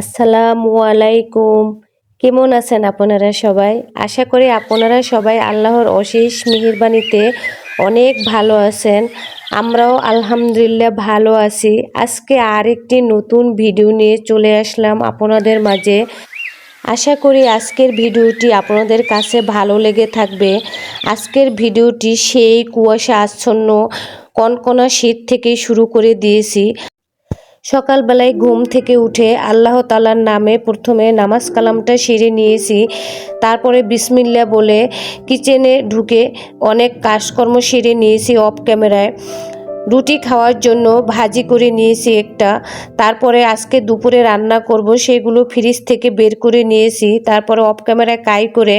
আসসালামু আলাইকুম। কেমন আছেন আপনারা সবাই? আশা করি আপনারা সবাই আল্লাহর অশেষ মেহেরবানিতে অনেক ভালো আছেন। আমরাও আলহামদুলিল্লাহ ভালো আছি। আজকে আরেকটি নতুন ভিডিও নিয়ে চলে আসলাম আপনাদের মাঝে। আশা করি আজকের ভিডিওটি আপনাদের কাছে ভালো লেগে থাকবে। আজকের ভিডিওটি সেই কুয়াশা আচ্ছন্ন কনকনা শীত থেকে শুরু করে দিয়েছি। সকালবেলায় ঘুম থেকে উঠে আল্লাহ তালার নামে প্রথমে নামাজ কালামটা সেরে নিয়েছি। তারপরে বিসমিল্লা বলে কিচেনে ঢুকে অনেক কাজকর্ম সেরে নিয়েছি অফ ক্যামেরায়। রুটি খাওয়ার জন্য ভাজি করে নিয়েছি একটা। তারপরে আজকে দুপুরে রান্না করব সেগুলো ফ্রিজ থেকে বের করে নিয়েছি। তারপরে অফ ক্যামেরায় কাই করে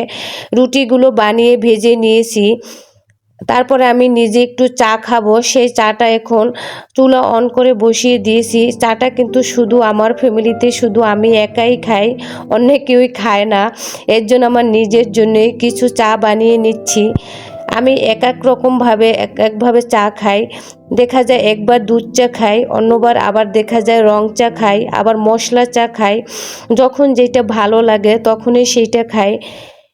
রুটিগুলো বানিয়ে ভেজে নিয়েছি। তারপরে আমি নিজে একটু চা খাব। সেই চাটা এখন চুলা অন করে বসিয়ে দিয়েছি। চাটা কিন্তু শুধু আমার ফ্যামিলিতে শুধু আমি একাই খাই, অন্য কেউই খায় না। এর জন্য আমার নিজের জন্যই কিছু চা বানিয়ে নিচ্ছি। আমি এক এক রকমভাবে, এক একভাবে চা খাই। দেখা যায় একবার দুধ চা খাই, অন্যবার আবার দেখা যায় রং চা খাই, আবার মশলা চা খাই। যখন যেটা ভালো লাগে তখনই সেইটা খাই।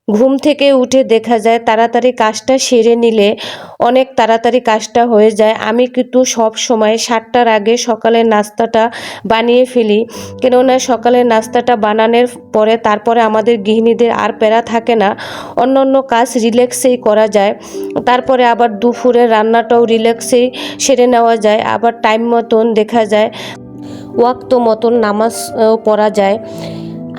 ঘুম থেকে উঠে দেখা যায় তাড়াতাড়ি কাজটা সেরে নিলে অনেক তাড়াতাড়ি কাজটা হয়ে যায়। আমি কিন্তু সব সময় সাতটার আগে সকালের নাস্তাটা বানিয়ে ফেলি। কেননা সকালের নাস্তাটা বানানোর পরে তারপরে আমাদের গৃহিণীদের আর প্যারা থাকে না। অন্য অন্য কাজ রিল্যাক্সেই করা যায়। তারপরে আবার দুপুরে রান্নাটাও রিল্যাক্সেই সেরে নেওয়া যায়। আবার টাইম মতন দেখা যায়। ওয়াক্ত মতন নামাজ পড়া যায়।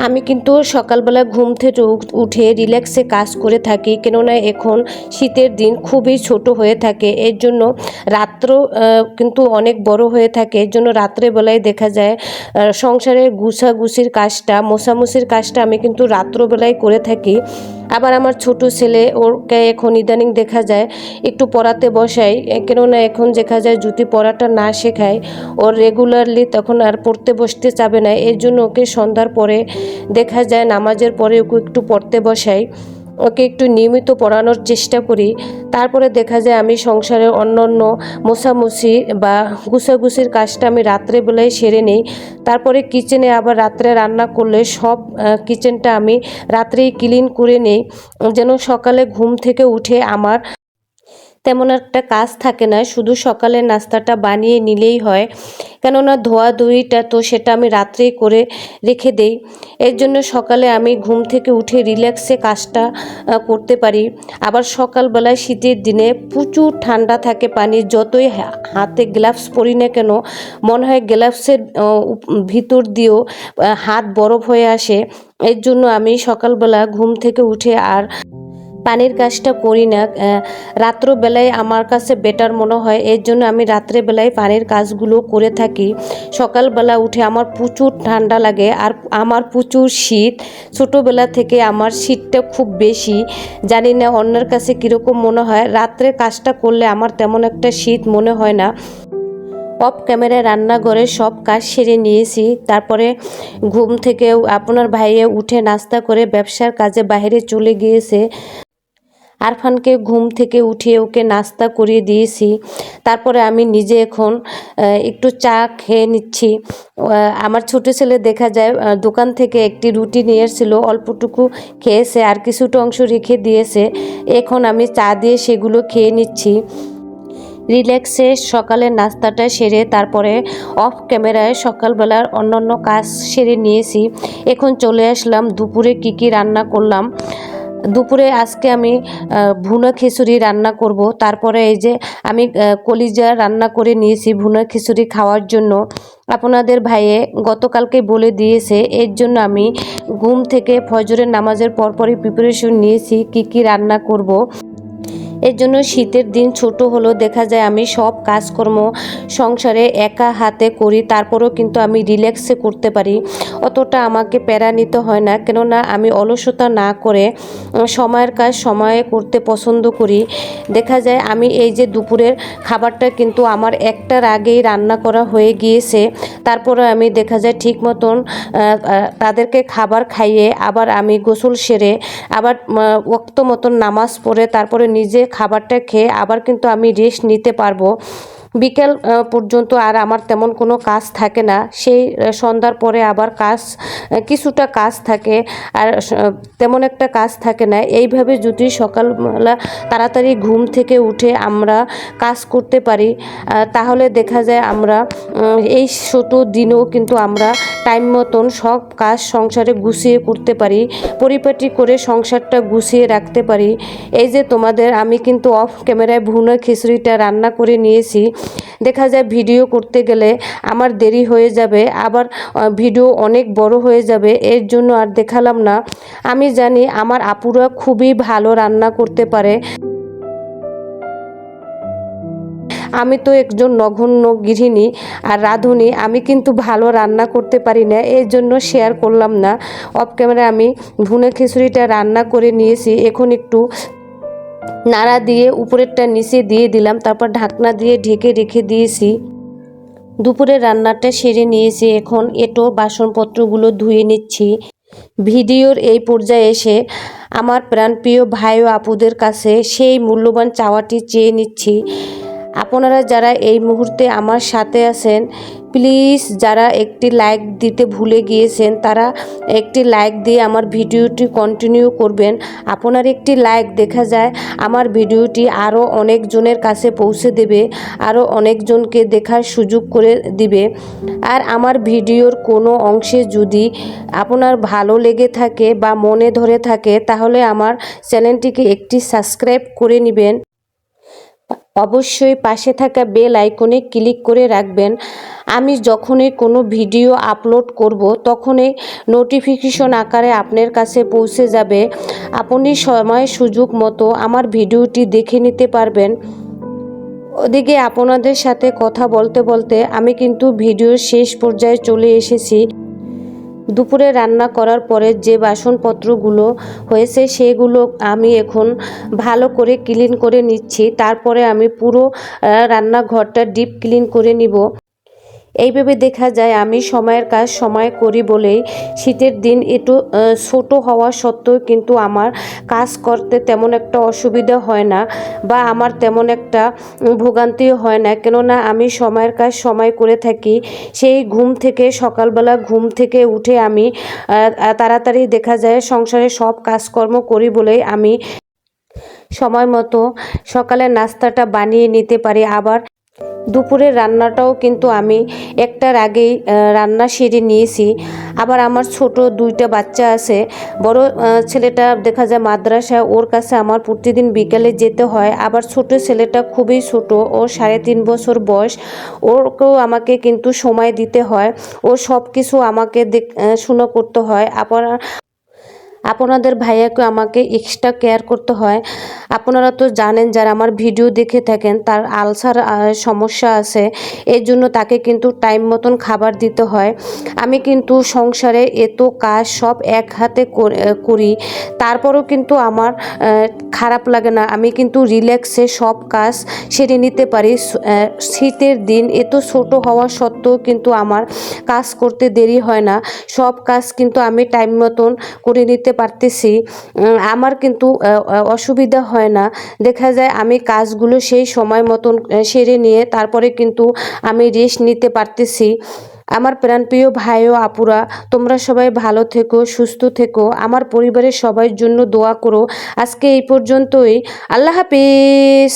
আমি কিন্তু সকালবেলা ঘুম থেকে উঠে রিল্যাক্সে কাজ করে থাকি, কেননা এখন শীতের দিন খুবই ছোট হয়ে থাকে। এর জন্য রাত্র কিন্তু অনেক বড় হয়ে থাকে। এর জন্য রাত্রেবেলায় দেখা যায় সংসারের গুছাগুছির কাজটা, মোছামুছির কাজটা আমি কিন্তু রাত্রবেলায় করে থাকি। আবার আমার ছোট ছেলে, ওরকে এখন ইদানিং দেখা যায়, একটু পড়াতে বসাই কেননা এখন দেখা যায় যদি পড়াটা না শেখায় ওর রেগুলারলি তখন আর পড়তে বসতে চাবে না। এর জন্য ওকে সন্ধ্যার পরে দেখা যায়, নামাজের পরে ওকে একটু পড়তে বসাই ওকে একটু নিয়মিত পড়ানোর চেষ্টা করি। তারপরে দেখা যায় আমি সংসারের অন্য অন্য মোছামুছি বা গুছাগুছির কাজটা আমি রাত্রেবেলায় সেরে নিই। তারপরে কিচেনে আবার রাত্রে রান্না করলে সব কিচেনটা আমি রাত্রেই ক্লিন করে নিই। যেন সকালে ঘুম থেকে উঠে আমার তেমন একটা কাজ থাকে না, শুধু সকালে নাস্তাটা বানিয়ে নিলেই হয়। কেননা ধোয়াধুয়িটা তো সেটা আমি রাত্রেই করে রেখে দেই। এর জন্য সকালে আমি ঘুম থেকে উঠে রিল্যাক্সে কাজটা করতে পারি। আবার সকালবেলায় শীতের দিনে প্রচুর ঠান্ডা থাকে পানি যতই হাতে গ্লাভস পরি না কেন, মনে হয় গ্লাভসের ভিতর দিয়েও হাত বরফ হয়ে আসে। এর জন্য আমি সকালবেলা ঘুম থেকে উঠে আর পানির কাজটা করি না। রাত্রবেলায় আমার কাছে বেটার মনে হয়। এর জন্য আমি রাত্রেবেলায় পানির কাজগুলো করে থাকি। সকালবেলা উঠে আমার প্রচুর ঠান্ডা লাগে আর আমার প্রচুর শীত। ছোটোবেলা থেকে আমার শীতটা খুব বেশি। জানি না অন্যের কাছে কীরকম মনে হয়। রাত্রে কাজটা করলে আমার তেমন একটা শীত মনে হয় না। অফ ক্যামেরায় রান্নাঘরে সব কাজ সেরে নিয়েছি। তারপরে ঘুম থেকে আপনার ভাইয়ে উঠে নাস্তা করে ব্যবসার কাজে বাইরে চলে গিয়েছে। আরফানকে ঘুম থেকে উঠিয়ে ওকে নাস্তা করিয়ে দিয়েছি। তারপরে আমি নিজে এখন একটু চা খেয়ে নিচ্ছি। আমার ছোট ছেলে দেখা যায় দোকান থেকে একটি রুটি নিয়ে এসেছিল, অল্পটুকু খেয়েছে আর কিছুটা অংশ রেখে দিয়েছে। এখন আমি চা দিয়ে সেগুলো খেয়ে নিচ্ছি। রিল্যাক্সে সকালের নাস্তাটা সেরে তারপরে অফ ক্যামেরায় সকালবেলার অন্যান্য কাজ সেরে নিয়েছি। এখন চলে আসলাম, দুপুরে কি কি রান্না করলাম। দুপুরে আজকে আমি ভুনা খিচুড়ি রান্না করব। তারপরে এই যে আমি কলিজা রান্না করে নিয়েছি ভুনা খিচুড়ি খাওয়ার জন্য। আপনাদের ভাইয়ে গতকালকে বলে দিয়েছে, এর জন্য আমি ঘুম থেকে ফজরের নামাজের পরপরই প্রিপারেশন নিয়েছি, কি কি রান্না করব। এর জন্য শীতের দিন ছোট হলেও দেখা যায় আমি সব কাজকর্ম সংসারে একা হাতে করি, তারপরেও কিন্তু আমি রিল্যাক্সে করতে পারি। অতটা আমাকে প্যারা নিতে হয় না, কেননা আমি অলসতা না করে সময়ের কাজ সময়ে করতে পছন্দ করি। দেখা যায় আমি এই যে দুপুরের খাবারটা কিন্তু আমার একটার আগেই রান্না করা হয়ে গিয়েছে, তারপরে আমি দেখা যায় ঠিক মতন তাদেরকে খাবার খাইয়ে আবার আমি গোসল সেরে, আবার ওক্ত মতন নামাজ পড়ে, তারপরে নিজে খাবারটা খেয়ে আবার কিন্তু আমি রেস্ট নিতে পারব। বিকেল পর্যন্ত আর আমার তেমন কোনো কাজ থাকে না। সেই সন্ধ্যার পরে আবার কাজ কিছুটা কাজ থাকে আর তেমন একটা কাজ থাকে না। এইভাবে যদি সকালবেলা তাড়াতাড়ি ঘুম থেকে উঠে আমরা কাজ করতে পারি তাহলে দেখা যায় আমরা এই ছোট দিনেও কিন্তু আমরা টাইম মতন সব কাজ সংসারে গুছিয়ে করতে পারি, পরিপাটি করে সংসারটা গুছিয়ে রাখতে পারি। এই যে তোমাদের, আমি কিন্তু অফ ক্যামেরায় ভুনা খিচুড়িটা রান্না করে নিয়েছি। দেখা যায় ভিডিও করতে গেলে আমার দেরি হয়ে যাবে, আবার ভিডিও অনেক বড় হয়ে যাবে, এর জন্য আর দেখালাম না। আমি জানি আমার আপুরা খুবই ভালো রান্না করতে পারে। আমি তো একজন নগণ্য গৃহিণী আর রাঁধুনি, আমি কিন্তু ভালো রান্না করতে পারি না, এই জন্য শেয়ার করলাম না। অফ ক্যামেরা আমি ভুনে খিচুড়িটা রান্না করে নিয়েছি, এখন একটু নাড়া দিয়ে উপরেরটা নিচে দিয়ে দিলাম, তারপর ঢাকনা দিয়ে ঢেকে রেখে দিয়েছি। দুপুরে রান্নাটা সেরে নিয়েছি, এখন এটো বাসনপত্রগুলো ধুয়ে নিচ্ছি। ভিডিওর এই পর্যায়ে এসে আমার প্রাণপ্রিয় ভাই ও আপুদের কাছে সেই মূল্যবান চাওয়াটি চেয়ে নিচ্ছি। আপনারা যারা এই মুহূর্তে আমার সাথে আছেন প্লিজ যারা একটি লাইক দিতে ভুলে গিয়েছেন, তারা একটি লাইক দিয়ে আমার ভিডিওটি কন্টিনিউ করবেন। আপনার একটি লাইক দেখা যায়, আমার ভিডিওটি আরও অনেকজনের কাছে পৌঁছে দেবে আরও অনেকজনকে দেখার সুযোগ করে দিবে। আর আমার ভিডিওর কোনো অংশে যদি আপনার ভালো লেগে থাকে বা মনে ধরে থাকে, তাহলে আমার চ্যানেলটিকে একটি সাবস্ক্রাইব করে নেবেন। অবশ্যই পাশে থাকা বেল আইকনে ক্লিক করে রাখবেন। আমি যখনই কোনো ভিডিও আপলোড করব, তখনই নোটিফিকেশন আকারে আপনার কাছে পৌঁছে যাবে। আপনি সময় সুযোগ মতো আমার ভিডিওটি দেখে নিতে পারবেন। ওদিকে আপনাদের সাথে কথা বলতে বলতে আমি কিন্তু ভিডিওর শেষ পর্যায়ে চলে এসেছি। দুপুরে রান্না করার পরে যে বাসনপত্রগুলো হয়েছে সেগুলো আমি এখন ভালো করে ক্লিন করে নিচ্ছি। তারপরে আমি পুরো রান্নাঘরটা ডিপ ক্লিন করে নিব। এইভাবে দেখা যায়, আমি সময়ের কাজ সময় করি বলেই শীতের দিন একটু ছোট হওয়া সত্ত্বেও কিন্তু আমার কাজ করতে তেমন একটা অসুবিধা হয় না বা আমার তেমন একটা ভোগান্তিও হয় না। কেননা আমি সময়ের কাজ সময় করে থাকি, সেই ঘুম থেকে, সকালবেলা ঘুম থেকে উঠে আমি তাড়াতাড়ি দেখা যায় সংসারে সব কাজকর্ম করি বলেই আমি সময় মতো সকালের নাস্তাটা বানিয়ে নিতে পারি। আবার দুপুরের রান্নাটাও কিন্তু আমি একটার আগেই রান্না সেরে নিয়েছি। আবার আমার ছোট দুইটা বাচ্চা আছে। বড় ছেলেটা দেখা যায় মাদ্রাসা ওর কাছে আমার প্রতিদিন বিকালে যেতে হয়। আবার ছোট ছেলেটা খুবই ছোট, ও সাড়ে তিন বছর বয়স। ওরকেও আমাকে কিন্তু সময় দিতে হয়। ও সব কিছু আমাকে দেখ শুনো করতে হয়। আবার আপনাদের ভাইয়াকে আমাকে এক্সট্রা কেয়ার করতে হয়। আপনারা তো জানেন, যারা আমার ভিডিও দেখে থাকেন, তার আলসার সমস্যা আছে। এর জন্য তাকে কিন্তু টাইম মতন খাবার দিতে হয়। আমি কিন্তু সংসারে এত কাজ সব এক হাতে কর- তারপরেও কিন্তু আমার খারাপ লাগে না। আমি কিন্তু রিল্যাক্সে সব কাজ সেরে নিতে পারি। শীতের দিন এত ছোট হওয়া সত্ত্বেও কিন্তু আমার কাজ করতে দেরি হয় না। সব কাজ কিন্তু আমি টাইম মতন করে নিতে পারতেছি আমার কিন্তু অসুবিধা হয় না। দেখা যায় আমি কাজগুলো সেই সময় মতন সেরে নিয়ে তারপরে কিন্তু আমি রেস্ট নিতে পারতেছি। আমার প্রাণপ্রিয় ভাই ও আপুরা, তোমরা সবাই ভালো থেকো, সুস্থ থেকো। আমার পরিবারের সবার জন্য দোয়া করো। আজকে এই পর্যন্তই। আল্লাহ হাফিজ।